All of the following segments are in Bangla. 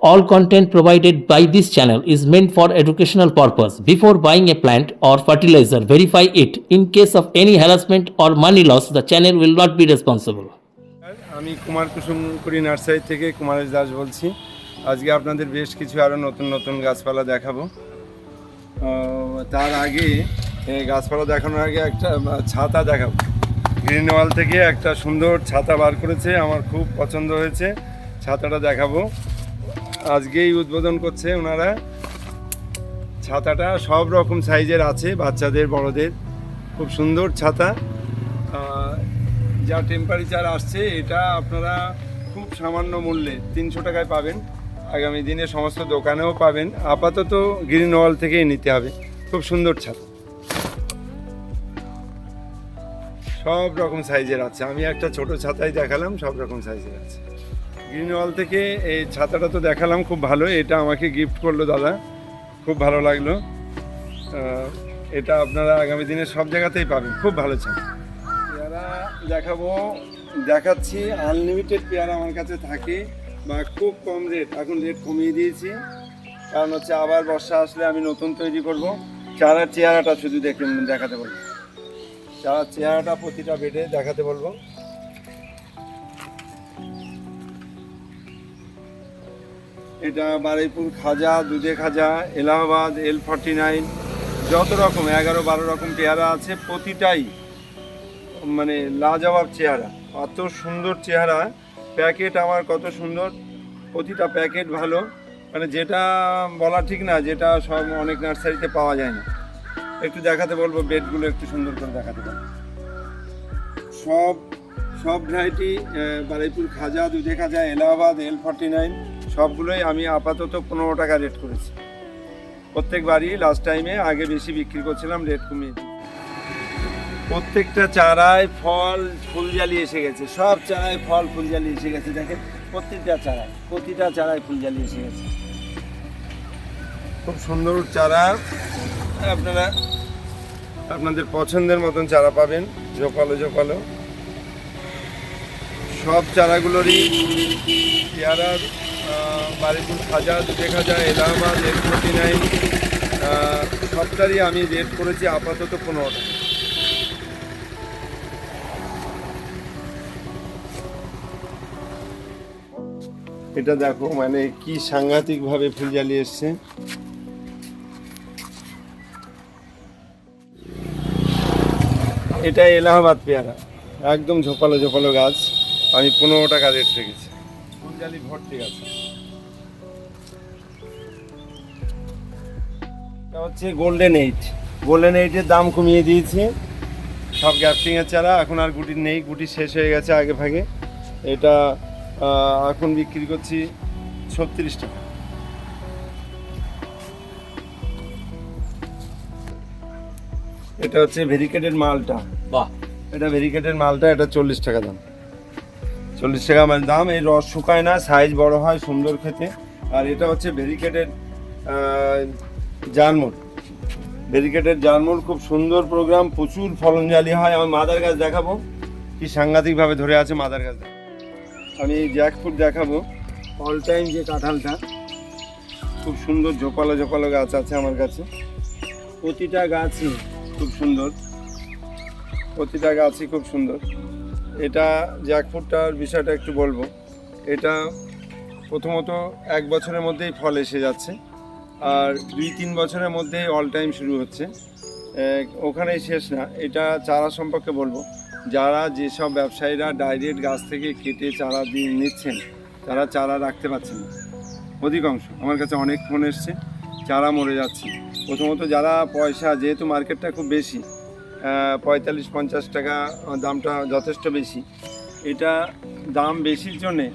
All content provided by this channel is meant for educational purpose. Before buying a plant or fertilizer, verify it. In case of any harassment or money loss, the channel will not be responsible. আমি কুমার কুসুমপুরি নার্সারি থেকে কুমারেশ দাস বলছি আজকে আপনাদের বেশ কিছু আরও নতুন নতুন গাছপালা দেখাবো তার আগে গাছপালা দেখানোর আগে একটা ছাতা দেখাবো গ্রিন ওয়াল থেকে একটা সুন্দর ছাতা বার করেছে আমার খুব পছন্দ হয়েছে ছাতাটা দেখাবো আজকেই উদ্বোধন করছে ওনারা। ছাতাটা সব রকম সাইজের আছে, বাচ্চাদের, বড়দের। খুব সুন্দর ছাতা। যা টেম্পারেচার আসছে, এটা আপনারা খুব সামান্য মূল্যে তিনশো টাকায় পাবেন। আগামী দিনে সমস্ত দোকানেও পাবেন। আপাতত গ্রিন ওয়াল থেকেই নিতে হবে। খুব সুন্দর ছাতা। সব রকম সাইজের আছে। আমি একটা ছোট ছাতাই দেখালাম, সব রকম সাইজের আছে। গ্রিন ওয়াল থেকে এই ছাতাটা তো দেখালাম, খুব ভালো। এটা আমাকে গিফট করল দাদা। খুব ভালো লাগল। এটা আপনারা আগামী দিনে সব জায়গাতেই পাবেন। খুব ভালো ছাতা। পেয়ারা দেখাবো। দেখাচ্ছি। আনলিমিটেড পেয়ারা আমার কাছে থাকে, বা খুব কম রেট এখন রেট কমিয়ে দিয়েছি। কারণ হচ্ছে আবার বর্ষা আসলে আমি নতুন তৈরি করব। চারা চেহারাটা শুধু দেখে দেখাতে বলব। চারা চেহারাটা প্রতিটা বেডে দেখাতে বলব। এটা বারুইপুর খাজা, দুধে খাজা, এলাহাবাদ এল ফর্টি নাইন যত রকম, এগারো বারো রকম পেয়ারা আছে, প্রতিটাই মানে লাজবাব চেহারা অত সুন্দর চেহারা, প্যাকেট আমার কত সুন্দর, প্রতিটা প্যাকেট ভালো মানে যেটা বলা ঠিক না, যেটা সব অনেক নার্সারিতে পাওয়া যায় না। একটু দেখাতে বলব, বেডগুলো একটু সুন্দর করে দেখাতে পারব সব সব ভ্যারাইটি বারুইপুর খাজা, দুধে খাজা, এলাহাবাদ এল ফর্টি নাইন সবগুলোই আমি আপাতত পনেরো টাকা রেট করেছি। প্রত্যেকবারই লাস্ট টাইমে আগে বেশি বিক্রি করছিলাম রেট কমিয়ে। প্রত্যেকটা চারায় ফল, ফুলজালি এসে গেছে। সব চারায় ফল, ফুলজালি এসে গেছে। দেখেন, প্রত্যেকটা চারায়, প্রতিটা চারায় ফুলজালি এসে গেছে। খুব সুন্দর চারা। আপনারা আপনাদের পছন্দের মতন চারা পাবেন, জোপালো জোপালো। সব চারাগুলোরই পেয়ারার বাড়িপুর খাজা দুধে খাজা এলাহাবাদ এল ফোর্টি নাইন সবটারই আমি রেট করেছি আপাতত পনেরো টাকা। এটা দেখো মানে কি সাংঘাতিক ভাবে ফুল জ্বালিয়ে এসছে। এটা এলাহাবাদ পেয়ারা। একদম ঝোপালো ঝোপালো গাছ। আমি পনেরো টাকা রেট রেখেছি। ফুলজালি ভর্তি আছে এটা হচ্ছে গোল্ডেন এইট গোল্ডেন এইটের দাম কমিয়ে দিয়েছি। সব গ্যাপটিংয়ের চারা এখন আর গুটির নেই। গুটি শেষ হয়ে গেছে আগে ভাগে। এটা এখন বিক্রি করছি ছত্রিশ টাকা। এটা হচ্ছে ভেরিকেটেড মালটা। বাহ। এটা ভেরিকেটেড মালটা এটা চল্লিশ টাকা দাম। চল্লিশ টাকা মানে দাম এই রস শুকায় না সাইজ বড় হয় সুন্দর খেতে। আর এটা হচ্ছে ভেরিকেটেড জার্মুল ভেরিকেটেড জার্মুল খুব সুন্দর প্রোগ্রাম প্রচুর ফলনজালি হয়। আমি মাদার গাছ দেখাবো। কি সাংঘাতিকভাবে ধরে আছে মাদার গাছ আমি জ্যাকফুট দেখাবো। অল টাইম যে কাঁঠালটা, খুব সুন্দর ঝোপালো ঝোপালো গাছ আছে আমার কাছে। প্রতিটা গাছই খুব সুন্দর। প্রতিটা গাছই খুব সুন্দর। এটা জ্যাকফুটটার বিষয়টা একটু বলব। এটা প্রথমত এক বছরের মধ্যেই ফল এসে যাচ্ছে। আর দুই তিন বছরের মধ্যেই অল টাইম শুরু হচ্ছে। এক, ওখানেই শেষ না। এটা চারা সম্পর্কে বলব। যারা যেসব ব্যবসায়ীরা ডাইরেক্ট গাছ থেকে কেটে চারা দিয়ে নিচ্ছেন তারা চারা রাখতে পারছেন না। অধিকাংশ। আমার কাছে অনেক ফোন এসছে চারা মরে যাচ্ছে। প্রথমত যারা পয়সা যেহেতু মার্কেটটা খুব বেশি পঁয়তাল্লিশ পঞ্চাশ টাকা দামটা যথেষ্ট বেশি এটা দাম বেশির জন্যে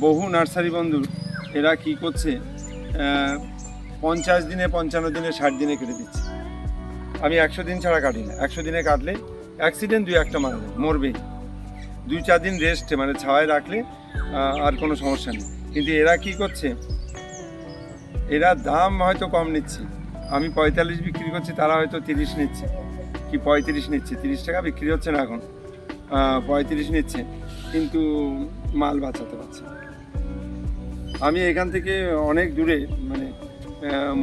বহু নার্সারি বন্ধু এরা কি করছে পঞ্চাশ দিনে, পঞ্চান্ন দিনে, ষাট দিনে কেটে দিচ্ছে। আমি একশো দিন ছাড়া কাটি না। একশো দিনে কাটলে অ্যাক্সিডেন্ট দুই একটা মারা যায়, মরবেই। দুই চার দিন রেস্টে মানে ছাওয়ায় রাখলে আর কোনো সমস্যা নেই। কিন্তু এরা কি করছে? এরা দাম হয়তো কম নিচ্ছে। আমি পঁয়তাল্লিশ বিক্রি করছি, তারা হয়তো তিরিশ নিচ্ছে। কি পঁয়ত্রিশ নিচ্ছে? তিরিশ টাকা বিক্রি হচ্ছে না এখন। পঁয়ত্রিশ নিচ্ছে, কিন্তু মাল বাঁচাতে পারছে। আমি এখান থেকে অনেক দূরে মানে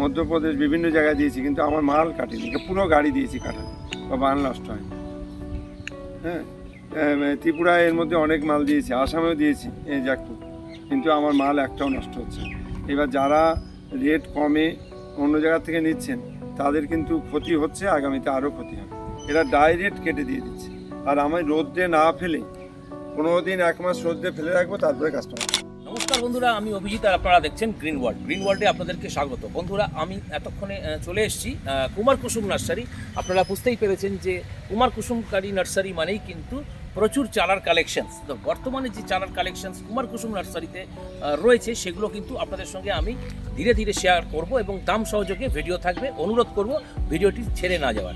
মধ্যপ্রদেশ বিভিন্ন জায়গায় দিয়েছি, কিন্তু আমার মাল কাটেনি। পুরো গাড়ি দিয়েছি কাটা বা মাল নষ্ট হয়? হ্যাঁ ত্রিপুরায় এর মধ্যে অনেক মাল দিয়েছি, আসামেও দিয়েছি, এই জ্যাকফ্রুট কিন্তু আমার মাল একটাও নষ্ট হচ্ছে এবার যারা রেট কমে অন্য জায়গা থেকে নিচ্ছেন, তাদের কিন্তু ক্ষতি হচ্ছে, আগামীতে আরও ক্ষতি হবে। এরা ডাইরেক্ট কেটে দিয়ে দিচ্ছে। আর আমি রোদ্রে না ফেলে পনেরো দিন, এক মাস রোদ্রে ফেলে রাখব, তারপরে কাস্টমার নমস্কার বন্ধুরা, আমি অভিজিৎ আর আপনারা দেখছেন গ্রিন ওয়ার্ল্ড গ্রিন ওয়ার্ল্ডে আপনাদেরকে স্বাগত। বন্ধুরা, আমি এতক্ষণে চলে এসেছি কুমার কুসুম নার্সারি। আপনারা বুঝতেই পেরেছেন যে কুমার কুসুমকারী নার্সারি মানেই কিন্তু প্রচুর চারার কালেকশনস তো বর্তমানে যে চারার কালেকশনস কুমার কুসুম নার্সারিতে রয়েছে, সেগুলো কিন্তু আপনাদের সঙ্গে আমি ধীরে ধীরে শেয়ার করব এবং দাম সহযোগে ভিডিও থাকবে। অনুরোধ করব ভিডিওটি ছেড়ে না যাওয়ার।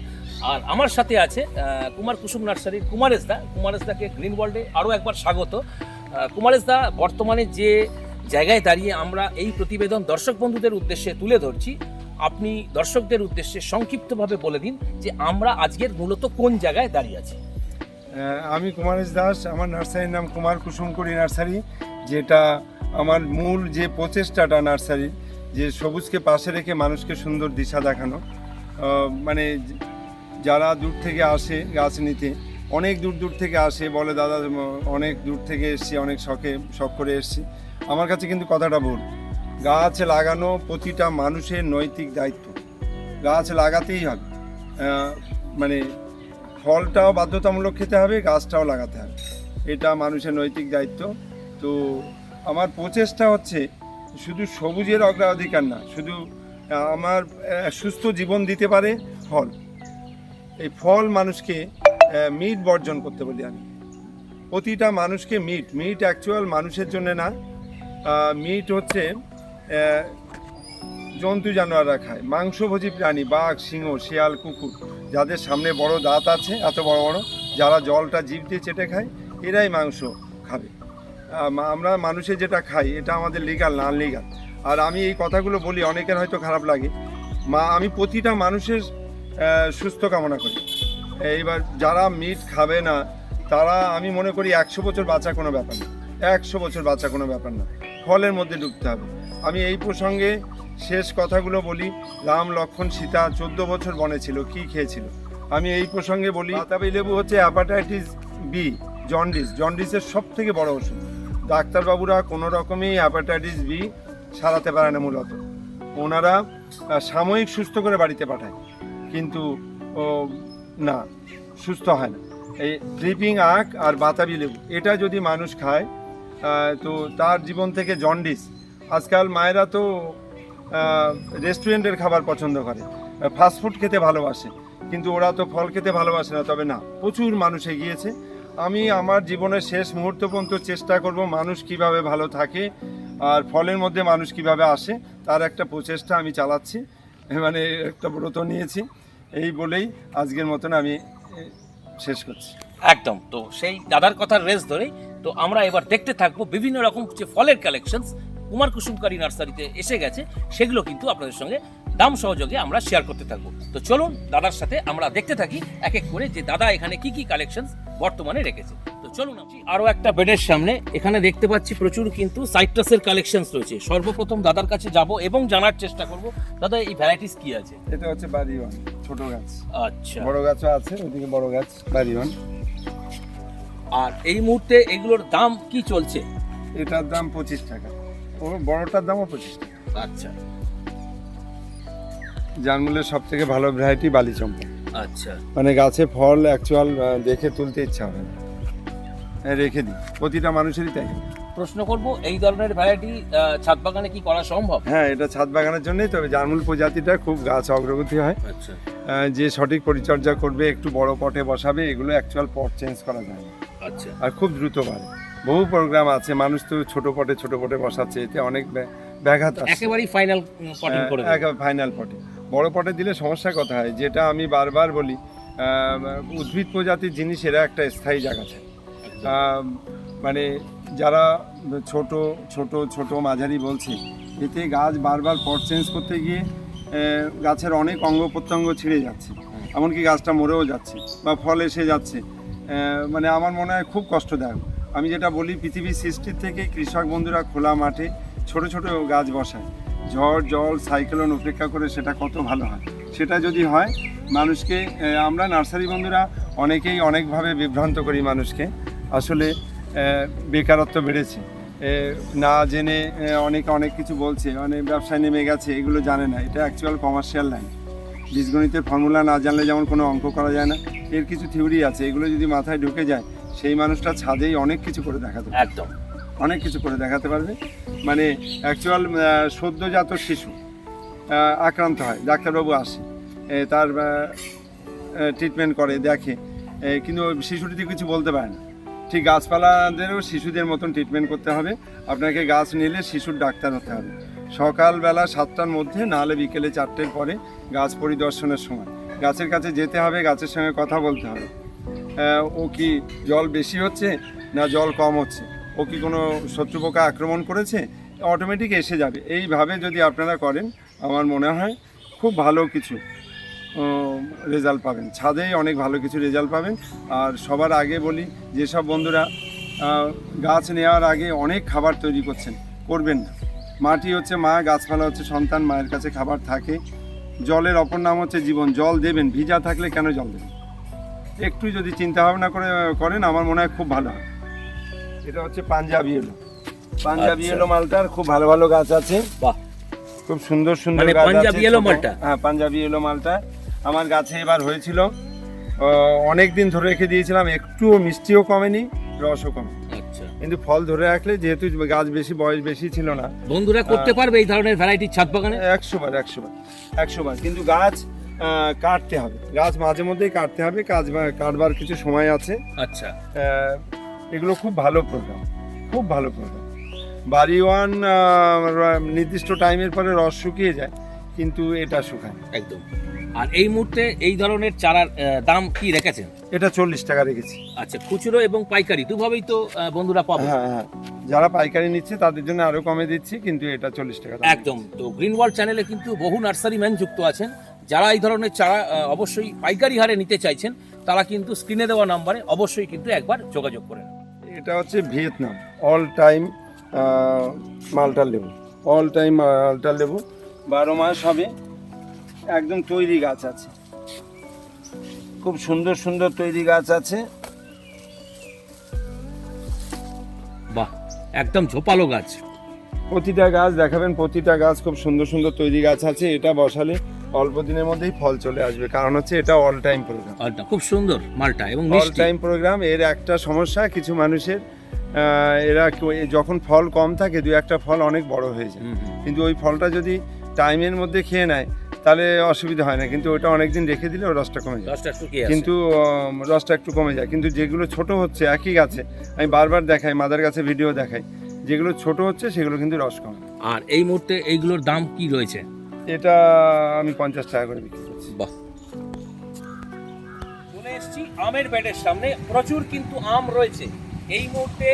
আর আমার সাথে আছে কুমার কুসুম নার্সারির কুমারেশদা কুমারেশদাকে গ্রিন ওয়ার্ল্ডে আরও একবার স্বাগত। আহ, কুমারেশদা বর্তমানে যে জায়গায় দাঁড়িয়ে আমরা এই প্রতিবেদন দর্শক বন্ধুদের উদ্দেশ্যে তুলে ধরছি আপনি দর্শকদের উদ্দেশ্যে সংক্ষিপ্তভাবে বলে দিন যে আমরা আজকের মূলত কোন জায়গায় দাঁড়িয়ে আছি। আমি কুমারেশ দাস আমার নার্সারির নাম কুমার কুসুমকুড়ি নার্সারি যেটা আমার মূল যে প্রচেষ্টাটা নার্সারি যে সবুজকে পাশে রেখে মানুষকে সুন্দর দিশা দেখানো। মানে যারা দূর থেকে আসে গাছ নিতে অনেক দূর দূর থেকে আসে, বলে, দাদা, অনেক দূর থেকে এসছি, অনেক শখে, শখ করে এসছি। আমার কাছে কিন্তু কথাটা ভুল। গাছ লাগানো প্রতিটা মানুষের নৈতিক দায়িত্ব। গাছ লাগাতেই হবে। মানে ফলটাও বাধ্যতামূলক খেতে হবে, গাছটাও লাগাতে হবে। এটা মানুষের নৈতিক দায়িত্ব। তো আমার প্রচেষ্টা হচ্ছে শুধু সবুজের অগ্রাধিকার না, শুধু আমার সুস্থ জীবন দিতে পারে ফল। এই ফল মানুষকে মিট বর্জন করতে বলি আমি। প্রতিটা মানুষকে মিট মিট অ্যাকচুয়াল মানুষের জন্য না। মিট হচ্ছে জন্তু জানোয়াররা খায়। মাংসভোজী প্রাণী বাঘ সিংহ শিয়াল কুকুর। যাদের সামনে বড় দাঁত আছে এত বড় বড় যারা জলটা জিভ দিয়ে চেটে খায় এরাই মাংস খাবে। আম, আমরা মানুষে যেটা খাই এটা আমাদের লিগাল না লিগাল আর আমি এই কথাগুলো বলি অনেকের হয়তো খারাপ লাগে। মা আমি প্রতিটা মানুষের সুস্থ কামনা করি। এইবার যারা মিট খাবে না, তারা আমি মনে করি একশো বছর বাঁচা কোনো ব্যাপার না। একশো বছর বাঁচা কোনো ব্যাপার না। ফলের মধ্যে ঢুকতে হবে। আমি এই প্রসঙ্গে শেষ কথাগুলো বলি। রাম, লক্ষণ, সীতা চোদ্দ বছর বনে ছিল, কি খেয়েছিল? আমি এই প্রসঙ্গে বলি, বাতাবি লেবু হচ্ছে অ্যাপাটাইটিস বি জন্ডিস জন্ডিসের সব থেকে বড় ওষুধ। ডাক্তারবাবুরা কোনো রকমই অ্যাপাটাইটিস বি সারাতে পারে না মূলত। ওনারা সাময়িক সুস্থ করে বাড়িতে পাঠায়। কিন্তু না, সুস্থ হয় না। এই স্লিপিং আখ আর বাতাবি লেবু, এটা যদি মানুষ খায় তো তার জীবন থেকে জন্ডিস আজকাল মায়েরা তো রেস্টুরেন্টের খাবার পছন্দ করে ফাস্টফুড খেতে ভালোবাসে। কিন্তু ওরা তো ফল খেতে ভালোবাসে না, তবে না, প্রচুর মানুষ এগিয়েছে। আমি আমার জীবনের শেষ মুহূর্ত পর্যন্ত চেষ্টা করব মানুষ কীভাবে ভালো থাকে আর ফলের মধ্যে মানুষ কীভাবে আসে, তার একটা প্রচেষ্টা আমি চালাচ্ছি মানে একটা ব্রত নিয়েছি। এই বলেই আজকের মতন আমি শেষ করছি। একদম। তো সেই দাদার কথার রেস ধরেই তো আমরা এবার দেখতে থাকব বিভিন্ন রকম যে ফলের কালেকশনস কুমার কুসুমকারী নার্সারিতে এসে গেছে সেগুলো কিন্তু আপনাদের সঙ্গে দাম সহযোগে আমরা শেয়ার করতে থাকব। তো চলুন দাদার সাথে আমরা দেখতে থাকি এক এক করে যে দাদা এখানে কি কি কালেকশনস বর্তমানে রেখেছে। তো চলুন আমি আরও একটা বেডের সামনে এখানে দেখতে পাচ্ছি প্রচুর কিন্তু সাইট্রাসের কালেকশনস রয়েছে। সর্বপ্রথম দাদার কাছে যাব এবং জানার চেষ্টা করব দাদা এই ভ্যারাইটিস কি আছে? এটা হচ্ছে বাড়িওয়ান ছোট গাছ। আচ্ছা। বড় গাছও আছে ওদিকে বড় গাছ বাড়িওয়ান আর এই মুহূর্তে এগুলোর দাম কি চলছে? এটার দাম পঁচিশ টাকা। ও বড়টার দামও পঁচিশ টাকা। আচ্ছা। জানমূলের সব থেকে ভালো ভ্যারাইটি বালি চম্পা। আচ্ছা। মানে গাছে ফল অ্যাকচুয়াল দেখে তুলতে ইচ্ছা হবে না। হ্যাঁ, রেখে দিই। প্রতিটা মানুষেরই তাই। প্রশ্ন করব এই ধরনের ভ্যারাইটি ছাদ বাগানে কি করা সম্ভব? হ্যাঁ এটা ছাদ বাগানের জন্যই তবে জানমূল প্রজাতিটা খুব গাছ অগ্রগতি হয়। আচ্ছা। যে সঠিক পরিচর্যা করবে একটু বড় পটে বসাবে এগুলো অ্যাকচুয়াল পট চেঞ্জ করা যায়। না আচ্ছা। আর খুব দ্রুত বাড়ে। বহু প্রোগ্রাম আছে মানুষ তো ছোট পটে ছোট পটে বসাচ্ছে এতে অনেক ব্য- ব্যাঘাত আছে একেবারেই ফাইনাল পটিং করে দেবে। ফাইনাল পটে বড় পটে দিলে সমস্যা কথা হয়? যেটা আমি বারবার বলি উদ্ভিদ প্রজাতির জিনিস এরা একটা স্থায়ী জায়গা চায়। মানে যারা ছোট ছোট ছোট মাঝারি বলছে এতে গাছ বারবার পট চেঞ্জ করতে গিয়ে গাছের অনেক অঙ্গ প্রত্যঙ্গ ছিঁড়ে যাচ্ছে। এমনকি গাছটা মরেও যাচ্ছে বা ফল এসে যাচ্ছে। মানে আমার মনে হয় খুব কষ্টদায়ক। আমি যেটা বলি পৃথিবীর সৃষ্টির থেকে কৃষক বন্ধুরা খোলা মাঠে ছোট ছোট গাছ বসায়। ঝড় জল সাইক্লোন উপেক্ষা করে সেটা কত ভালো হয়। সেটা যদি হয় মানুষকে আমরা নার্সারি বন্ধুরা অনেকেই অনেকভাবে বিভ্রান্ত করি মানুষকে। আসলে বেকারত্ব বেড়েছে। না জেনে অনেকে অনেক কিছু বলছে অনেক ব্যবসায় নেমে গেছে এগুলো জানে না। এটা অ্যাকচুয়াল কমার্শিয়াল লাইন বীজগণিতের ফর্মুলা না জানলে যেমন কোনো অঙ্ক করা যায় না এর কিছু থিওরি আছে। এগুলো যদি মাথায় ঢুকে যায় সেই মানুষটা ছাদেই অনেক কিছু করে দেখাতে পারবে। একদম। অনেক কিছু করে দেখাতে পারবে। মানে অ্যাকচুয়াল সদ্যজাত শিশু আক্রান্ত হয়। ডাক্তারবাবু আসে তার ট্রিটমেন্ট করে দেখে কিন্তু ওই শিশুটি কিছু বলতে পারে না। ঠিক গাছপালাদেরও শিশুদের মতন ট্রিটমেন্ট করতে হবে। আপনাকে গাছ নিলে শিশুর ডাক্তার হতে হবে। সকালবেলা সাতটার মধ্যে, নাহলে বিকেলে চারটের পরে গাছ পরিদর্শনের সময়। গাছের কাছে যেতে হবে, গাছের সঙ্গে কথা বলতে হবে। ও কি জল বেশি হচ্ছে না জল কম হচ্ছে? ও কি কোনো শত্রু পোকা আক্রমণ করেছে? অটোমেটিক এসে যাবে। এইভাবে যদি আপনারা করেন, আমার মনে হয় খুব ভালো কিছু। রেজাল্ট পাবেন। ছাদেই অনেক ভালো কিছু রেজাল্ট পাবেন। আর সবার আগে বলি যেসব বন্ধুরা গাছ নেওয়ার আগে অনেক খাবার তৈরি করছেন করবেন না। মাটি হচ্ছে মা গাছপালা হচ্ছে সন্তান মায়ের কাছে খাবার থাকে। জলের অপর নাম হচ্ছে জীবন। জল দেবেন ভিজা থাকলে কেন জল দেবেন? একটু যদি চিন্তা ভাবনা করে করেন আমার মনে হয় খুব ভালো হয়। এটা হচ্ছে পাঞ্জাবি এলো। পাঞ্জাবি আচ্ছা। এলো মালটার খুব ভালো ভালো গাছ আছে। বাহ। খুব সুন্দর সুন্দর মানে গাছ পাঞ্জাবি এলো মালটা? হ্যাঁ পাঞ্জাবি এলো মালটা। আমার গাছে এবার হয়েছিল। অনেক দিন ধরে রেখে দিয়েছিলাম একটুও মিষ্টিও কমেনি রসও কমে আচ্ছা। কিন্তু ফল ধরে রাখলে যেহেতু গাছ বেশি বয়স বেশি ছিল না বন্ধুরা করতে পারবে এই ধরনের ভ্যারাইটির ছাদ বাগানে? একশো বার একশো বার একশো বার। কিন্তু গাছ কাটতে হবে। গাছ মাঝে মধ্যেই কাটতে হবে কাজ কাটবার কিছু সময় আছে। আচ্ছা। এগুলো খুব ভালো প্রোগ্রাম খুব ভালো প্রোগ্রাম বাড়ি ওয়ান নির্দিষ্ট টাইমের পরে রস শুকিয়ে যায় কিন্তু এটা শুকায় একদম। আর এই মুহূর্তে এই ধরনের চারার দাম কি রেখেছেন? এটা চল্লিশ টাকা রেখেছি। আচ্ছা খুচরো এবং পাইকারি দুভাবেই তো বন্ধুরা পাবে। হ্যাঁ হ্যাঁ। যারা পাইকারি নিচ্ছে তাদের জন্য আরও কমে দিচ্ছি কিন্তু এটা চল্লিশ টাকা একদম। তো গ্রিন ওয়ার্ল্ড চ্যানেলে কিন্তু বহু নার্সারি ম্যান যুক্ত আছেন। যারা এই ধরনের চারা অবশ্যই পাইকারি হারে নিতে চাইছেন তারা কিন্তু স্ক্রিনে দেওয়া নাম্বারে অবশ্যই কিন্তু একবার যোগাযোগ করেন। এটা হচ্ছে ভিয়েতনাম অল টাইম মালটা লেবু। অল টাইম মালটা লেবু বারো মাস হবে। একদম তৈরি গাছ আছে। খুব সুন্দর সুন্দর তৈরি গাছ আছে। বাহ একদম ঝোপালো গাছ। প্রতিটা গাছ দেখাবেন প্রতিটা গাছ খুব সুন্দর সুন্দর তৈরি গাছ আছে। এটা বসালে অল্প দিনের মধ্যেই ফল চলে আসবে। কারণ হচ্ছে এটা অল টাইম প্রোগ্রাম খুব সুন্দর মালটা এবং অল টাইম প্রোগ্রাম এর একটা সমস্যা কিছু মানুষের এরা যখন ফল কম থাকে দু একটা ফল অনেক বড় হয়ে যায়। কিন্তু ওই ফলটা যদি টাইমের মধ্যে খেয়ে নেয় তাহলে অসুবিধা হয় না কিন্তু ওটা অনেকদিন রেখে দিলে ওর রসটা কমে যায়। কিন্তু রসটা একটু কমে যায়। কিন্তু যেগুলো ছোট হচ্ছে একই গাছে আমি বারবার দেখাই মাদার গাছে ভিডিও দেখাই যেগুলো ছোট হচ্ছে সেগুলো কিন্তু রস কমে। আর এই মুহূর্তে এইগুলোর দাম কি রয়েছে? এটা আমি পঞ্চাশ টাকা করে বিক্রি করছি। বাহ। চলে এসেছি আমের ব্যাটের সামনে। প্রচুর কিন্তু আম রয়েছে। এই মুহূর্তে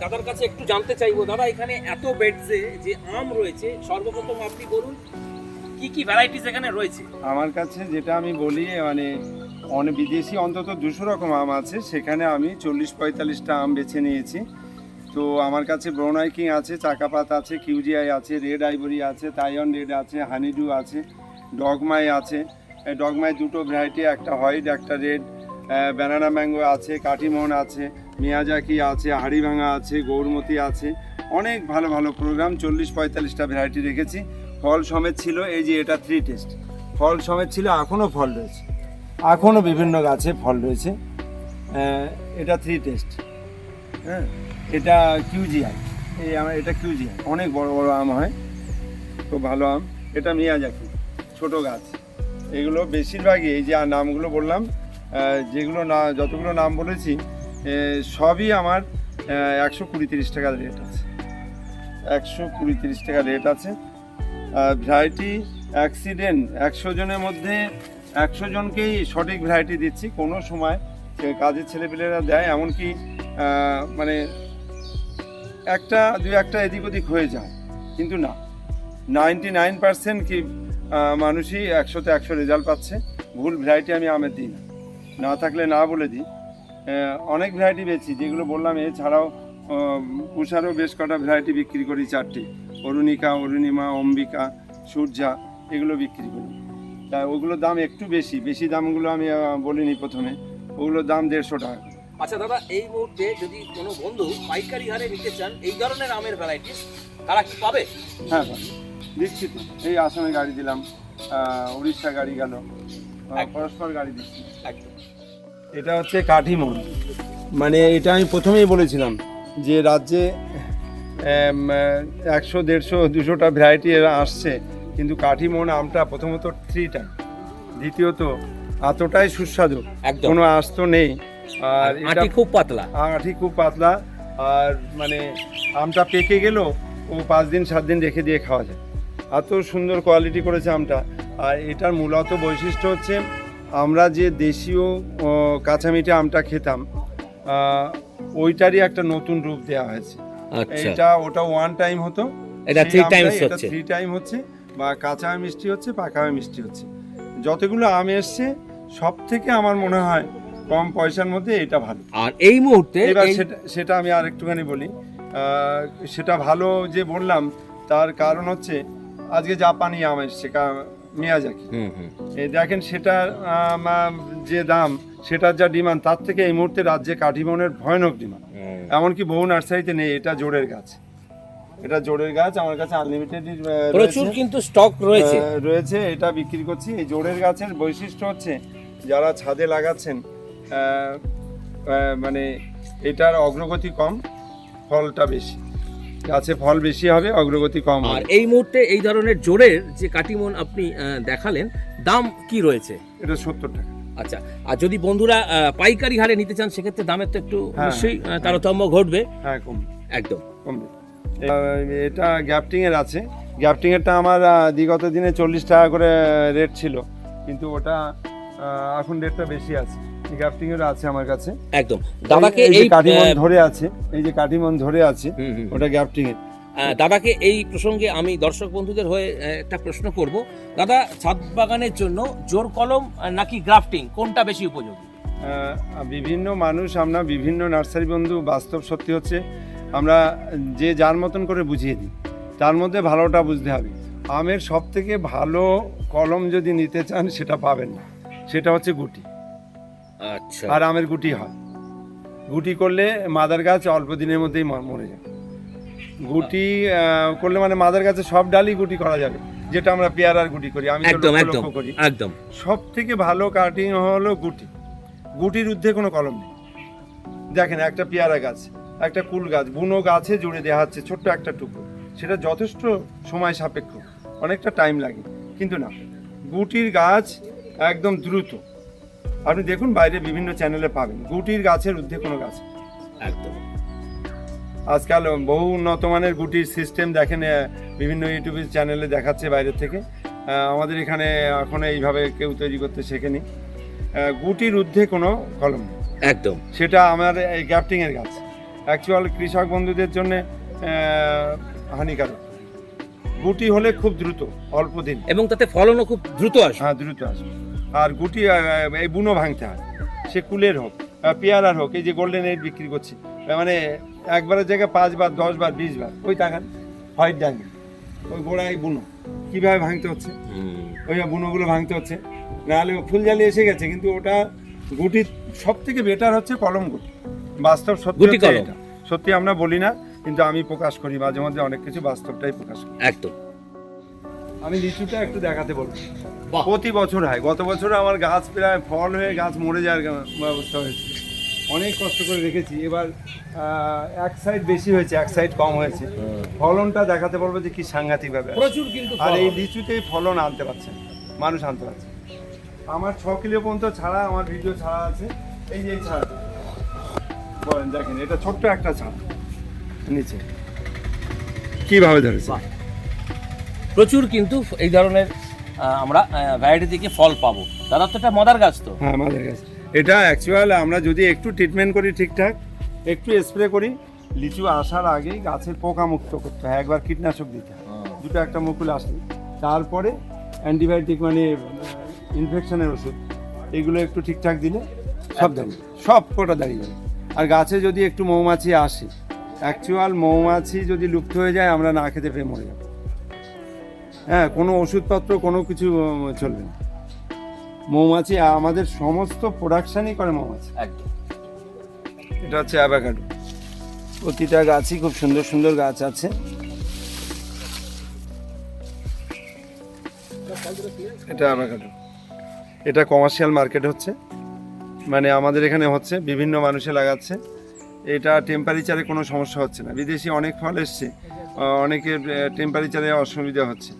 দাদার কাছে একটু জানতে চাইব। দাদা এখানে এত বেডসে যে আম রয়েছে সর্বপ্রথম আপনি বলুন কি কি ভ্যারাইটিস এখানে রয়েছে? আমার কাছে যেটা আমি বলি মানে অনেক বিদেশি অন্তত দুশো রকম আম আছে, সেখানে আমি চল্লিশ পঁয়তাল্লিশটা আম বেছে নিয়েছি। তো আমার কাছে ব্রোনাই কিং আছে, চাকাপাত আছে, কিউজিআই আছে, রেড আইভরি আছে, তাইওয়ান রেড আছে, হানিডু আছে, ডগমাই আছে। ডগমাই দুটো ভ্যারাইটি একটা হোয়াইট, একটা রেড ব্যানানা ম্যাঙ্গো আছে, কাটিমন আছে, মিয়াজাকি আছে, হাড়িভাঙা আছে, গৌরমতি আছে। অনেক ভালো ভালো প্রোগ্রাম চল্লিশ পঁয়তাল্লিশটা ভ্যারাইটি রেখেছি। ফল সমেত ছিল, এই যে এটা থ্রি টেস্ট ফল সমেত ছিল, এখনও ফল রয়েছে। এখনও বিভিন্ন গাছে ফল রয়েছে। এটা থ্রি টেস্ট হ্যাঁ এটা কিউজিআই এই আমার এটা কিউজিআই অনেক বড় বড় আম হয়, খুব ভালো আম। এটা মিয়াজাকি, ছোট গাছ। এগুলো বেশিরভাগই, এই যে নামগুলো বললাম যেগুলো না, যতগুলো নাম বলেছি সবই আমার একশো কুড়ি তিরিশ টাকা রেট আছে। একশো কুড়ি তিরিশ টাকা রেট আছে। ভ্যারাইটি অ্যাক্সিডেন্ট একশো জনের মধ্যে একশো জনকেই সঠিক ভ্যারাইটি দিচ্ছি। কোনো সময় কাজের ছেলেপেলেরা দেয়, এমনকি মানে একটা, দু একটা এদিক ওদিক হয়ে যায়। কিন্তু না নাইনটি নাইন পার্সেন্ট কি মানুষই একশোতে একশো রেজাল্ট পাচ্ছে। ভুল ভ্যারাইটি আমি আমের দিই না। না থাকলে না বলে দিই। অনেক ভ্যারাইটি বেচি, যেগুলো বললাম, এছাড়াও উষারও বেশ কটা ভ্যারাইটি বিক্রি করি চারটি। অরুণিকা অরুণিমা অম্বিকা সূর্যা এগুলো বিক্রি করি। তা ওগুলোর দাম একটু বেশি বেশি দামগুলো আমি বলিনি প্রথমে। ওগুলোর দাম দেড়শো টাকা। আচ্ছা দাদা এই মুহূর্তে যদি কোনো বন্ধু পাইকারি হারে নিতে চান এই ধরনের আমের ভ্যারাইটিস তারা কি পাবে? হ্যাঁ দিচ্ছি তো এই আসামে গাড়ি দিলাম উড়িষ্যা গাড়ি গেল। পরস্পর গাড়ি দিচ্ছি। একদম। এটা হচ্ছে কাঠিমন। মানে এটা আমি প্রথমেই বলেছিলাম যে রাজ্যে একশো দেড়শো দুশোটা ভ্যারাইটি এরা আসছে। কিন্তু কাঠিমন আমটা প্রথমত থ্রি টাইম দ্বিতীয়ত এতটাই সুস্বাদু। কোনো আস্ত নেই। আর এটা আটি খুব পাতলা। আঠি খুব পাতলা। আর মানে আমটা পেকে গেলেও ও পাঁচ দিন সাত দিন রেখে দিয়ে খাওয়া যায়। এত সুন্দর কোয়ালিটি করেছে আমটা। আর এটার মূলত বৈশিষ্ট্য হচ্ছে আমরা যে দেশীয় ও, কাঁচা মিঠে আমটা খেতাম ওইটারই একটা নতুন রূপ দেওয়া হয়েছে। এটা ওটা ওয়ান টাইম হতো। এটা থ্রি টাইমস হচ্ছে। থ্রি টাইম হচ্ছে বা কাঁচা মিষ্টি হচ্ছে পাকা মিষ্টি হচ্ছে। যতগুলো আম এসছে সব থেকে আমার মনে হয় কম পয়সার মধ্যে এটা ভালো। আর এই মুহূর্তে এবার সেটা সেটা আমি আর একটুখানি বলি সেটা ভালো যে বললাম তার কারণ হচ্ছে আজকে জাপানি আম এসছে মিয়াজাকি। হুম হুম। এই দেখেন আম, যে দাম সেটার যা ডিমান্ড তার থেকে এই মুহূর্তে রাজ্যে কাঠিমনের ভয়ানক ডিমান্ড। এমনকি বহু নার্সারিতে নেই এটা জোরের গাছ। এটা জোরের গাছ আমার কাছে আনলিমিটেড প্রচুর কিন্তু স্টক রয়েছে। রয়েছে এটা বিক্রি করছি। এই জোরের গাছের বৈশিষ্ট্য হচ্ছে যারা ছাদে লাগাচ্ছেন মানে এটার অগ্রগতি কম ফলটা বেশি। গাছে ফল বেশি হবে অগ্রগতি কম আর এই মুহূর্তে এই ধরনের জোরের যে কাটিমন আপনি দেখালেন দাম কি রয়েছে? এটা সত্তর টাকা। আচ্ছা আর যদি বন্ধুরা পাইকারি হারে নিতে চান সেক্ষেত্রে দামের তো একটু হ্যাঁ, নিশ্চয়ই তারতম্য ঘটবে। হ্যাঁ কম। একদম। কমবে এটা গ্যাপটিং এর আছে। গ্যাপটিং এরটা আমার বিগত দিনে চল্লিশ টাকা করে রেট ছিল। কিন্তু ওটা এখন রেটটা বেশি আছে। গ্যাপটিং এর আছে আমার কাছে। একদম। দাদাকে এই যে কাঠিমন ধরে আছে এই যে কাঠিমন ধরে আছে। ওটা গ্যাপটিং এর দাদাকে এই প্রসঙ্গে আমি দর্শক বন্ধুদের হয়ে একটা প্রশ্ন করব। দাদা ছাদ বাগানের জন্য জোর কলম নাকি গ্রাফটিং? কোনটা বেশি উপযোগী? বিভিন্ন মানুষ আমরা বিভিন্ন নার্সারি বন্ধু বাস্তব সত্যি হচ্ছে আমরা যে যার মতন করে বুঝিয়ে দিই তার মধ্যে ভালোটা বুঝতে হবে। আমের সব থেকে ভালো কলম যদি নিতে চান সেটা পাবেন না। সেটা হচ্ছে গুটি। আচ্ছা। আর আমের গুটি হয়। গুটি করলে মাদার গাছ অল্প দিনের মধ্যেই মরে যাবে। গুটি করলে মানে মাদার গাছে সব ডালই গুটি করা যাবে যেটা আমরা পেয়ারার গুটি করি আমি একদম একদম করি। একদম। সব থেকে ভালো কাটিং হলো গুটি। গুটির ঊর্ধ্বে কোনো কলম নেই। দেখেন একটা পেয়ারা গাছ একটা কুল গাছ বুনো গাছে জুড়ে দেওয়া হচ্ছে ছোট্ট একটা টুকরো। সেটা যথেষ্ট সময় সাপেক্ষ অনেকটা টাইম লাগে। কিন্তু না গুটির গাছ একদম দ্রুত। আপনি দেখুন বাইরে বিভিন্ন চ্যানেলে পাবেন। গুটির গাছের ঊর্ধ্বে কোনো গাছ একদম। আজকাল বহু উন্নত মানের গুটির সিস্টেম দেখেন বিভিন্ন ইউটিউবের চ্যানেলে দেখাচ্ছে বাইরে থেকে। আমাদের এখানে এখনও এইভাবে কেউ তৈরি করতে শেখেনি। গুটির ঊর্ধ্বে কোনো কলম নেই। একদম। সেটা আমার এই গ্যাপটিংয়ের গাছ অ্যাকচুয়াল কৃষক বন্ধুদের জন্য হানিকারক। গুটি হলে খুব দ্রুত অল্প দিন। এবং তাতে ফলনও খুব দ্রুত আসে হ্যাঁ দ্রুত আসবে। আর গুটি এই বুনো ভাঙতে হয়। সে কুলের হোক পেয়ারার হোক এই যে গোল্ডেন এইট বিক্রি করছি মানে একবারের জায়গায় পাঁচবার দশবার বিশ বার ওই তাকান হোয়াইট ডায়মন্ড ওই গোড়ায় বুনো। কীভাবে ভাঙতে হচ্ছে? ওই বুনোগুলো ভাঙতে হচ্ছে। নাহলে ফুলজালি এসে গেছে কিন্তু ওটা গুটি সব থেকে বেটার হচ্ছে কলম গুটি। বাস্তব সত্যি এটা। সত্যি আমরা বলি না কিন্তু আমি প্রকাশ করি মাঝে মাঝে অনেক কিছু বাস্তবটাই প্রকাশ করি। একদম। আমি লিচুটা একটু দেখাতে বলব। প্রতি বছর হয়। গত বছর আমার গাছ প্রায় ফল হয়ে গাছ মরে যাওয়ার অবস্থা হয়েছে। অনেক কষ্ট করে রেখেছি। এবার এক সাইড বেশি হয়েছে এক সাইড কম হয়েছে। ফলনটা দেখাতে বলব যে কি সাংঘাতিকভাবে আসে। প্রচুর কিন্তু আর এই লিচুতে ফলন আনতে পারছে মানুষ আনতে পারছে আমার ছ কিলো পর্যন্ত ছাড়া আমার ভিডিও ছাড়া আছে। এই যে ছাড়া। বলেন দেখেন এটা ছোট্ট একটা ছাড়া। নিচে। কীভাবে ধরেছে। প্রচুর কিন্তু এই ধরনের আমরা ভ্যারাইটি থেকে ফল পাবো। দাদা তো এটা মদার গাছ তো? হ্যাঁ আমাদের কাছে এটা অ্যাকচুয়াল আমরা যদি একটু ট্রিটমেন্ট করি ঠিকঠাক একটু স্প্রে করি লিচু আসার আগেই গাছের পোকা মুক্ত করতে হয় একবার কীটনাশক দিতে হয়। দুটো একটা মুকুল আসে। তারপরে অ্যান্টিবায়োটিক মানে ইনফেকশনের ওষুধ এগুলো একটু ঠিকঠাক দিলে সব দাঁড়িয়ে সব কটা দাঁড়িয়ে যাবে। আর গাছে যদি একটু মৌমাছি আসে অ্যাকচুয়াল মৌমাছি যদি লুপ্ত হয়ে যায় আমরা না খেতে পেয়ে মরে যাব। হ্যাঁ কোনো ওষুধপত্র কোনো কিছু চলবে না। মৌমাছি আমাদের সমস্ত প্রোডাকশানই করে মৌমাছি। একদম। এটা হচ্ছে অ্যাভাকাডো প্রতিটা গাছই খুব সুন্দর সুন্দর গাছ আছে। এটা অ্যাভাকাডো এটা কমার্শিয়াল মার্কেট হচ্ছে। মানে আমাদের এখানে হচ্ছে বিভিন্ন মানুষে লাগাচ্ছে। এটা টেম্পারেচারে কোনো সমস্যা হচ্ছে না। বিদেশি অনেক ফল এসছে। অনেকের টেম্পারেচারে অসুবিধা হচ্ছে।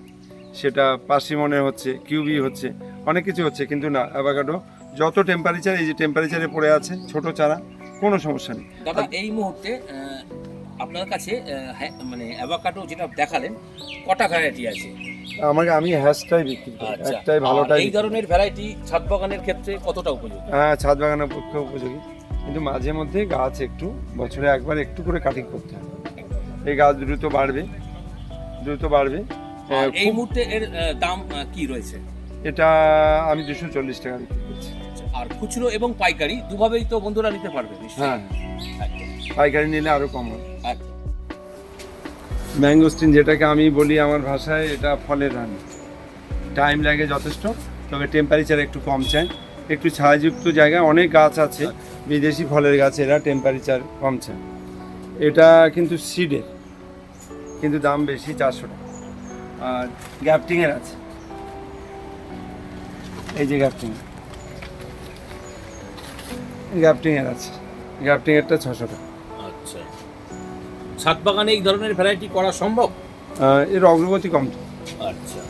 সেটা পার্সিমনের হচ্ছে কিউবি হচ্ছে। অনেক কিছু হচ্ছে কিন্তু না অ্যাভাকাডো যত টেম্পারেচার এই যে টেম্পারেচারে পড়ে আছে ছোট চারা কোনো সমস্যা নেই। দাদা এই মুহূর্তে আপনার কাছে হ্যাঁ, মানে অ্যাভোকাডো যেটা দেখালেন কটা ভ্যারাইটি আছে? আমাকে আমি হ্যাশটাই বিক্রি করি আচ্ছা। একটাই ভালোটাই এই ধরনের ভ্যারাইটি ছাদ বাগানের ক্ষেত্রে কতটা উপযোগী? হ্যাঁ ছাদ বাগানের পক্ষে উপযোগী। কিন্তু মাঝে মধ্যে গাছ একটু বছরে একবার একটু করে কাটিং করতে হয়। এই গাছ দ্রুত বাড়বে দ্রুত বাড়বে। এই মুহূর্তে এর দাম কি রয়েছে? এটা আমি দুশো চল্লিশ টাকা বিক্রি করছি। আর খুচরো এবং পাইকারি দুভাবেই তো বন্ধুরা নিতে পারবে নিশ্চয়ই। হ্যাঁ একদম, পাইকারি নিলে আরও কম হবে। একদম। ম্যাঙ্গোস্টিন যেটাকে আমি বলি আমার ভাষায় এটা ফলের রানী। টাইম লাগে যথেষ্ট তবে টেম্পারেচার একটু কম চায় একটু ছায়াযুক্ত জায়গায় অনেক গাছ আছে বিদেশি ফলের গাছ এরা টেম্পারেচার কম চায়। এটা কিন্তু সিডের কিন্তু দাম বেশি চারশো টাকা। আর গ্যাপটিংয়ের আছে। এই যে গ্যাপটিং গ্যাপটিংয়ের আছে। গ্যাপটিংয়েরটা ছশো টাকা। আচ্ছা। ছাদ বাগানে এই ধরনের ভ্যারাইটি করা সম্ভব? এর অগ্রগতি কম। তো। আচ্ছা।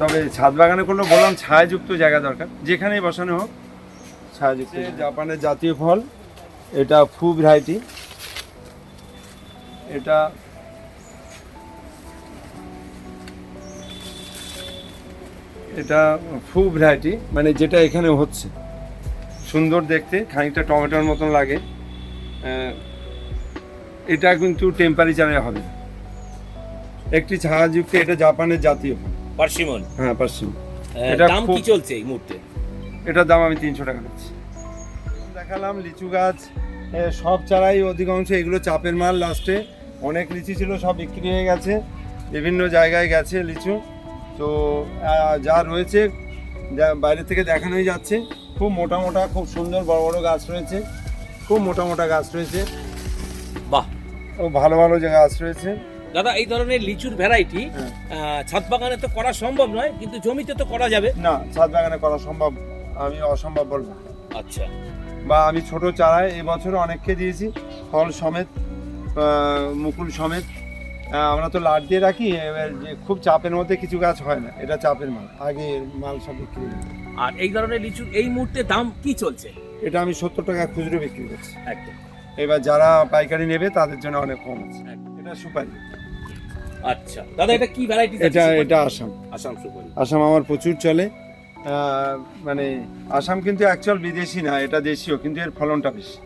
তবে ছাদ বাগানে করলে বললাম ছায়াযুক্ত জায়গা দরকার। যেখানেই বসানো হোক ছায়াযুক্ত জাপানের জাতীয় ফল এটা ফু ভ্যারাইটি এটা এটা ফু ভ্যারাইটি মানে যেটা এখানে হচ্ছে। সুন্দর দেখতে খানিকটা টমেটোর মতন লাগে। এটা কিন্তু টেম্পারেচারে হবে। একটি ছায়াযুক্ত এটা জাপানের জাতীয়। পার্সিমন? হ্যাঁ আহ, এটা দাম কি চলছে এই মুহূর্তে? এটার দাম আমি তিনশো টাকা দিচ্ছি। দেখালাম লিচু গাছ। সব চারাই অধিকাংশ এগুলো চাপের মাল লাস্টে অনেক লিচু ছিল সব বিক্রি হয়ে গেছে। বিভিন্ন জায়গায় গেছে লিচু। তো যা রয়েছে যা বাইরে থেকে দেখানোই যাচ্ছে খুব মোটা মোটা খুব সুন্দর বড় বড় গাছ রয়েছে খুব মোটা মোটা গাছ রয়েছে। বাহ। ও ভালো ভালো যে গাছ রয়েছে। দাদা এই ধরনের লিচুর ভ্যারাইটি। ছাদ বাগানে তো করা সম্ভব নয় কিন্তু জমিতে তো করা যাবে। না ছাদ বাগানে করা সম্ভব আমি অসম্ভব বলব আচ্ছা। বা আমি ছোট চারায় এবছর অনেককে দিয়েছি ফল সমেত মুকুল সমেত। আমরা তো লাট দিয়ে রাখি এবার যে খুব চাপের মধ্যে কিছু গাছ হয় না এটা চাপের মাল আগে মাল সব বিক্রি আর এই ধরনের লিচু এই মুহূর্তে দাম কি চলছে? এটা আমি সত্তর টাকা খুচরো বিক্রি করছি। একদম। এবার যারা পাইকারি নেবে তাদের জন্য অনেক কম আছে। এটা সুপারি। আচ্ছা। দাদা এটা কি ভ্যারাইটি এটা এটা আসাম। আসাম সুপারি। আসাম আমার প্রচুর চলে। মানে আসাম কিন্তু অ্যাকচুয়াল বিদেশি না এটা দেশীয় কিন্তু এর ফলনটা বেশি।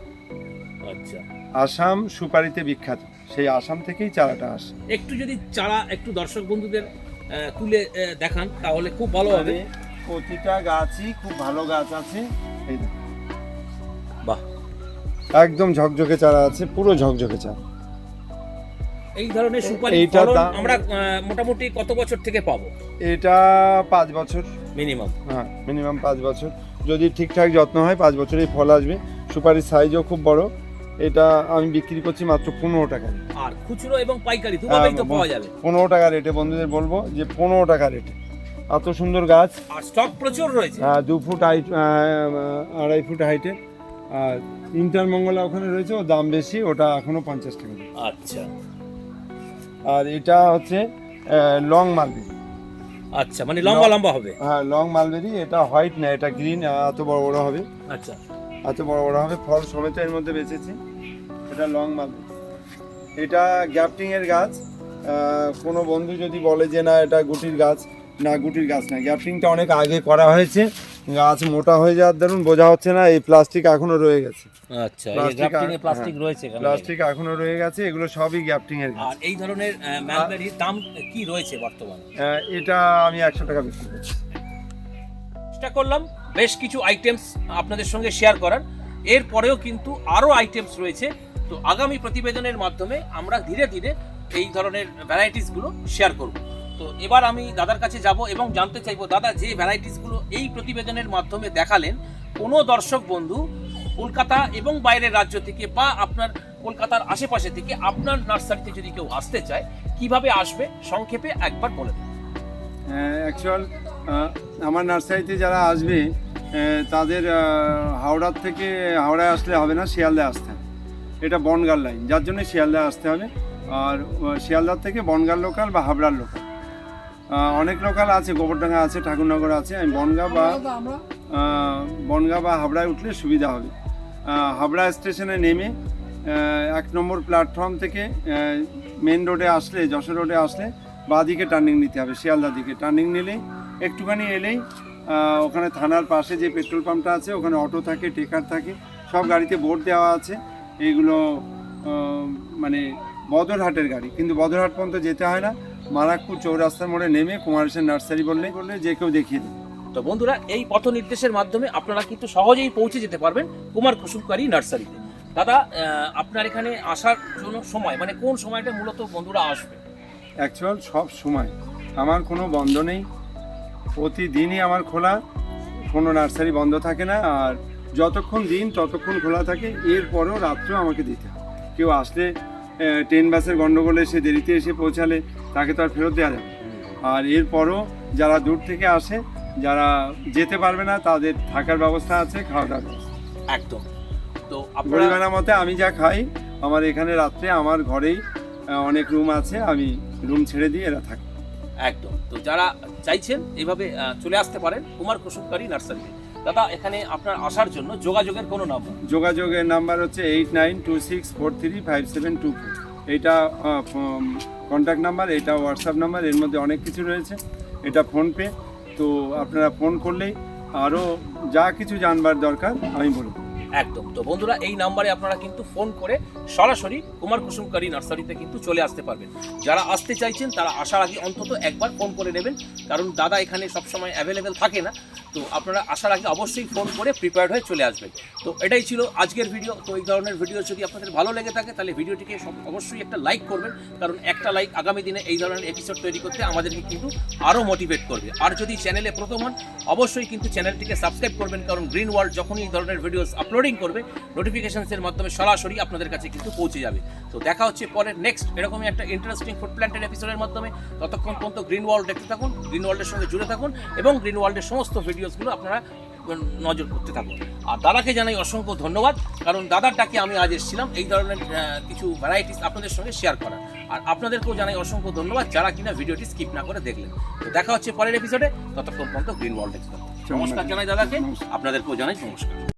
আচ্ছা। আসাম সুপারিতে বিখ্যাত। সেই আসাম থেকেই চারাটা আসে। একটু যদি চারা একটু দর্শক বন্ধুদের তুলে দেখান তাহলে খুব ভালো হবে। প্রতিটা গাছই খুব ভালো গাছ আছে। এই। বাহ। একদম ঝকঝকে চারা আছে পুরো ঝকঝকে চারা। এই ধরনের সুপারি ফলন আমরা মোটামুটি কত বছর থেকে পাবো? এটা পাঁচ বছর। মিনিমাম। হ্যাঁ মিনিমাম পাঁচ বছর। যদি ঠিকঠাক যত্ন হয় পাঁচ বছরেই ফল আসবে। সুপারির সাইজও খুব বড়। এটা আমি বিক্রি করছি মাত্র পনেরো টাকা। আর খুচরো এবং পাইকারি দুভাবেই তো হ্যাঁ, পাওয়া যাবে। পনেরো টাকা রেটে বন্ধুদের বলব যে পনেরো টাকা রেটে এত সুন্দর গাছ। আর স্টক প্রচুর রয়েছে। আহ, দু ফুট হাইট আড়াই ফুট হাইটে আর ইন্টার মঙ্গলা ওখানে রয়েছে ও দাম বেশি ওটা এখনও পঞ্চাশ টাকা। আচ্ছা। আর এটা হচ্ছে লং মালবেরি আচ্ছা মানে লম্বা লম্বা হবে। হ্যাঁ লং মালবেরি এটা হোয়াইট না এটা গ্রিন এত বড় বড় হবে। আচ্ছা। এত বড় বড় হবে ফল সমেত এর মধ্যে বেঁচেছে এটা লং মালবেরি এটা গ্যাপটিং এর গাছ। কোনো বন্ধু যদি বলে যে না এটা গুটির গাছ না গুটির গাছ না গ্যাপটিংটা অনেক আগে করা হয়েছে। গাছ মোটা হয়ে যাওয়ার দারুণ বোঝা হচ্ছে না এই প্লাস্টিক এখনও রয়ে গেছে। আচ্ছা প্লাস্টিক হ্যাঁ। রয়েছে প্লাস্টিক এখনও রয়ে গেছে এগুলো সবই গ্যাপটিং এর আর এই ধরনের ম্যালবেরির দাম কি রয়েছে বর্তমানে? এটা আমি একশো টাকা বিক্রি করছি। চেষ্টা করলাম। বেশ কিছু আইটেমস আপনাদের সঙ্গে শেয়ার করার। এরপরেও কিন্তু আরও আইটেমস রয়েছে। তো আগামী প্রতিবেদনের মাধ্যমে আমরা ধীরে ধীরে এই ধরনের ভ্যারাইটিসগুলো শেয়ার করব। তো এবার আমি দাদার কাছে যাব এবং জানতে চাইব, দাদা যে ভ্যারাইটিসগুলো এই প্রতিবেদনের মাধ্যমে দেখালেন, কোনো দর্শক বন্ধু কলকাতা এবং বাইরের রাজ্য থেকে বা আপনার কলকাতার আশেপাশে থেকে, আপনার নার্সারিতে যদি কেউ আসতে চায়, কীভাবে আসবে? সংক্ষেপে একবার বলে দিন। অ্যাকচুয়াল আমার নার্সারিতে যারা আসবে তাদের হাওড়ার থেকে হাওড়ায় আসলে হবে না শিয়ালদায় আসতে হবে। এটা বনগার লাইন যার জন্য শিয়ালদায় আসতে হবে। আর শিয়ালদার থেকে বনগার লোকাল বা হাবড়ার লোকাল অনেক লোকাল আছে গোবরডাঙ্গা আছে ঠাকুরনগর আছে। আমি বনগা বা বনগা বা হাবড়ায় উঠলে সুবিধা হবে। হাবড়া স্টেশনে নেমে এক নম্বর প্ল্যাটফর্ম থেকে মেন রোডে আসলে যশোর রোডে আসলে বাঁ দিকে টার্নিং নিতে হবে শিয়ালদা দিকে। টার্নিং নিলেই একটুখানি এলেই ওখানে থানার পাশে যে পেট্রোল পাম্পটা আছে ওখানে অটো থাকে টেকার থাকে সব গাড়িতে বোর্ড দেওয়া আছে। এইগুলো মানে বদরহাটের গাড়ি। কিন্তু বদরহাট পর্যন্ত যেতে হয় না। মারাকপুর চৌরাস্তার মোড়ে নেমে কুমার সেন নার্সারি বললে বললে যে কেউ দেখিয়ে দেবে। তো বন্ধুরা এই পথ নির্দেশের মাধ্যমে আপনারা কিন্তু সহজেই পৌঁছে যেতে পারবেন কুমার কুসুমকারী নার্সারিতে। দাদা আপনার এখানে আসার জন্য সময় মানে কোন সময়টা মূলত বন্ধুরা আসবে? অ্যাকচুয়াল সব সময়। আমার কোনো বন্ধ নেই। প্রতিদিনই আমার খোলা কোনো নার্সারি বন্ধ থাকে না আর যতক্ষণ দিন ততক্ষণ খোলা থাকে এরপরেও রাত্রেও আমাকে দিতে হয়। কেউ আসলে ট্রেন বাসের গণ্ডগোলে সে দেরিতে এসে পৌঁছালে তাকে তো আর ফেরত দেওয়া যাবে। আর এরপরও যারা দূর থেকে আসে যারা যেতে পারবে না তাদের থাকার ব্যবস্থা আছে খাওয়া দাওয়ার ব্যবস্থা একদম। তো গরিবানা মতে আমি যা খাই আমার এখানে রাত্রে আমার ঘরেই অনেক রুম আছে আমি রুম ছেড়ে দিয়ে এরা থাকে। একদম। তো যারা চাইছেন এইভাবে চলে আসতে পারেন কুমার কুসুমকারী নার্সারিতে দাদা, এখানে আপনার আসার জন্য যোগাযোগের কোনো নাম্বার? যোগাযোগের নাম্বার হচ্ছে eight nine two six four three five seven two এইটা কন্ট্যাক্ট নাম্বার, এটা হোয়াটসঅ্যাপ নাম্বার, এর মধ্যে অনেক কিছু রয়েছে। এটা ফোনপে তো আপনারা ফোন করলেই আরও যা কিছু জানবার দরকার, আমি বলব। একদম। তো বন্ধুরা, এই নাম্বারে আপনারা কিন্তু ফোন করে সরাসরি কুমার কুসুমকারী নার্সারিতে কিন্তু চলে আসতে পারবেন। যারা আসতে চাইছেন, তারা আসার আগে অন্তত একবার ফোন করে নেবেন। কারণ দাদা এখানে সবসময় অ্যাভেলেবেল থাকে না। তো আপনারা আসার আগে অবশ্যই ফোন করে প্রিপেয়ার্ড হয়ে চলে আসবেন। তো এটাই ছিল আজকের ভিডিও তো এই ধরনের ভিডিও যদি আপনাদের ভালো লেগে থাকে, তাহলে ভিডিওটিকে অবশ্যই একটা লাইক করবেন। কারণ একটা লাইক আগামী দিনে এই ধরনের এপিসোড তৈরি করতে আমাদেরকে কিন্তু আরও মোটিভেট করবে। আর যদি চ্যানেলে প্রথম হন, অবশ্যই কিন্তু চ্যানেলটিকে সাবস্ক্রাইব করবেন। কারণ গ্রিন ওয়ার্ল্ড যখনই এই ধরনের ভিডিওস আপলোডিং করবে নোটিফিকেশনসের মাধ্যমে সরাসরি আপনাদের কাছে কিন্তু পৌঁছে যাবে। তো দেখা হচ্ছে পরের নেক্সট এরকমই একটা ইন্টারেস্টিং ফুড প্ল্যান্টের এপিসোডের মাধ্যমে। ততক্ষণ পর্যন্ত গ্রিন ওয়ার্ল্ড দেখতে থাকুন গ্রিন ওয়ার্ল্ডের সঙ্গে জুড়ে থাকুন এবং গ্রিন ওয়ার্ল্ডের সমস্ত ভিডিওসগুলো আপনারা নজর করতে থাকুন। আর দাদাকে জানাই অসংখ্য ধন্যবাদ কারণ দাদার ডাকে আমি আজ এসেছিলাম। এই ধরনের কিছু ভ্যারাইটিস আপনাদের সঙ্গে শেয়ার করা আর আপনাদেরকেও জানাই অসংখ্য ধন্যবাদ যারা কিনা ভিডিওটি স্কিপ না করে দেখলেন। তো দেখা হচ্ছে পরের এপিসোডে ততক্ষণ পর্যন্ত গ্রিন ওয়ার্ল্ড এক্সপার্ট নমস্কার জানাই দাদাকে। আপনাদেরকেও জানাই নমস্কার।